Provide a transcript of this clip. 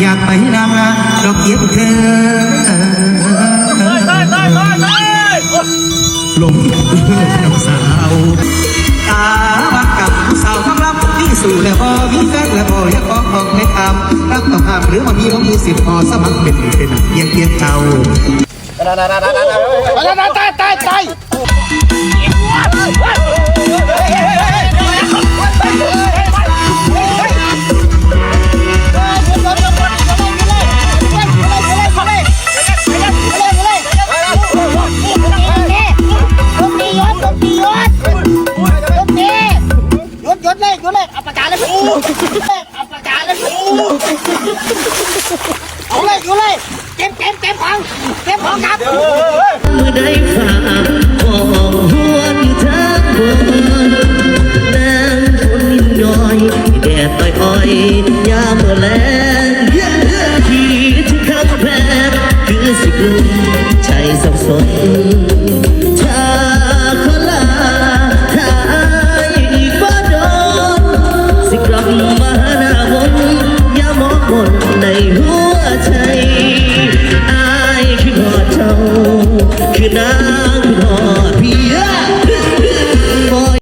อยากไปนำละดอกเกียบเธอลงน้ำสาวตาบักกับสาวคำรับที่สู่แล้วพอมีแฟนแล้วพออยากขอของไม่ทำรับต้องห้ามหรือว่ามีว่ามีสิทธิ์พอสมัครเป็นเป็นเพียงเพียงเจ้า ยศยศเลยยศเลยเอาปากกาเลยเอาปากกาเลยเอาเลยอยู่เลยเก็บเก็บเก็บของเก็บของครับมือได้ฝากของหวนทางบนแดงฝนนิดหน่อยแดดต่อยอ้อยยามเมื่อแลงที่ที่คำแพงคือสิกลุ่มใจสับสน now.